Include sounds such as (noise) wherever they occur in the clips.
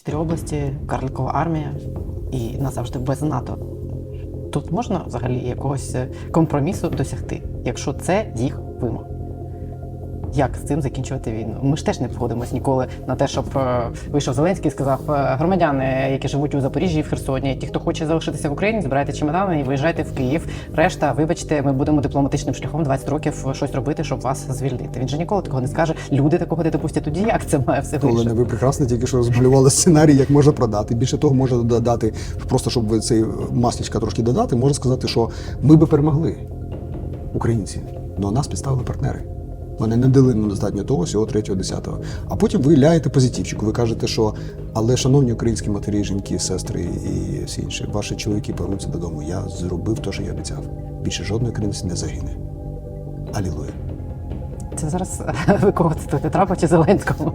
Чотири області, карликова армія і назавжди без НАТО. Тут можна взагалі якогось е, компромісу досягти, якщо це їх вимога. Як з цим закінчувати війну? Ми ж теж не погодимось ніколи на те, щоб е, вийшов Зеленський і сказав: е, громадяни, які живуть у Запоріжжі і в Херсоні, ті, хто хоче залишитися в Україні, збирайте чемодани і виїжджайте в Київ. Решта, вибачте, ми будемо дипломатичним шляхом 20 років щось робити, щоб вас звільнити. Він же ніколи такого не скаже. Люди такого не допустять. Тоді як це має все Коли не ви прекрасно тільки що розмалювали сценарій, як можна продати. Більше того, можна додати, просто щоб ви цей маслічка трошки додати, можна сказати, що ми би перемогли українці, але нас підставили партнери. Вони не дали нам достатньо того, всього третього, десятого. А потім ви ляєте позитивчику. Ви кажете, що але, шановні українські матері, жінки, сестри і всі інші, ваші чоловіки повернуться додому. Я зробив те, що я обіцяв. Більше жодної українець не загине. Алілуя. Це зараз (laughs) ви кого цитуєте, Трампа чи Зеленського?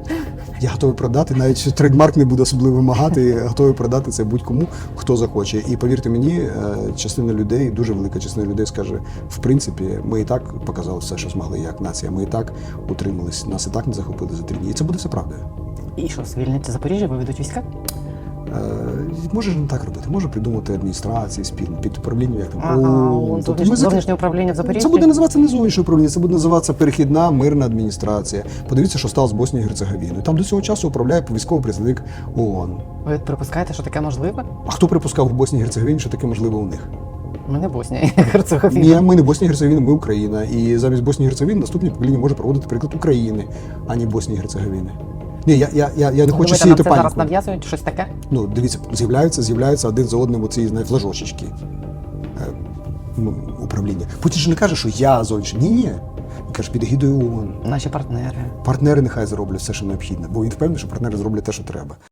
Я готовий продати, навіть трейдмарк не буде особливо вимагати. готовий продати це будь-кому, хто захоче. І повірте мені, е, частина людей, дуже велика частина людей скаже: в принципі, ми і так показали все, що змогли як нація. Ми і так утримались, нас і так не захопили за три дні. І це буде все правда. І що, звільнять Запоріжжя, виведуть війська? Е, Може не так робити, може придумати адміністрації спільно під управлінням, як там Ага. Тобто зовнішнє, ми зовнішнє управління в Запоріжжі. Це буде називатися не зовнішнє управління, це буде називатися перехідна мирна адміністрація. Подивіться, що стало з Боснією і Герцеговіною. Там до цього часу управляє військовий представник ООН. Ви припускаєте, що таке можливе? А хто припускав в Боснії і Герцеговіні, що таке можливо у них? Ми не Боснія і Герцеговіна. Ні, ми не Боснія і Герцеговіна, ми Україна. І замість Боснії і Герцеговіни наступне покоління може проводити приклад України, а не Боснії і Герцеговіни. Ні, я, я, я, я не хочу Думаєте, сіяти паніку. зараз нав'язують щось таке? Ну, дивіться, з'являються, з'являються один за одним оці флажочечки е, управління. Путін же не каже, що я зовнішній. Ні, ні. Він каже, під гідою ООН. Наші партнери. Партнери нехай зроблять все, що необхідне, бо він впевнений, що партнери зроблять те, що треба.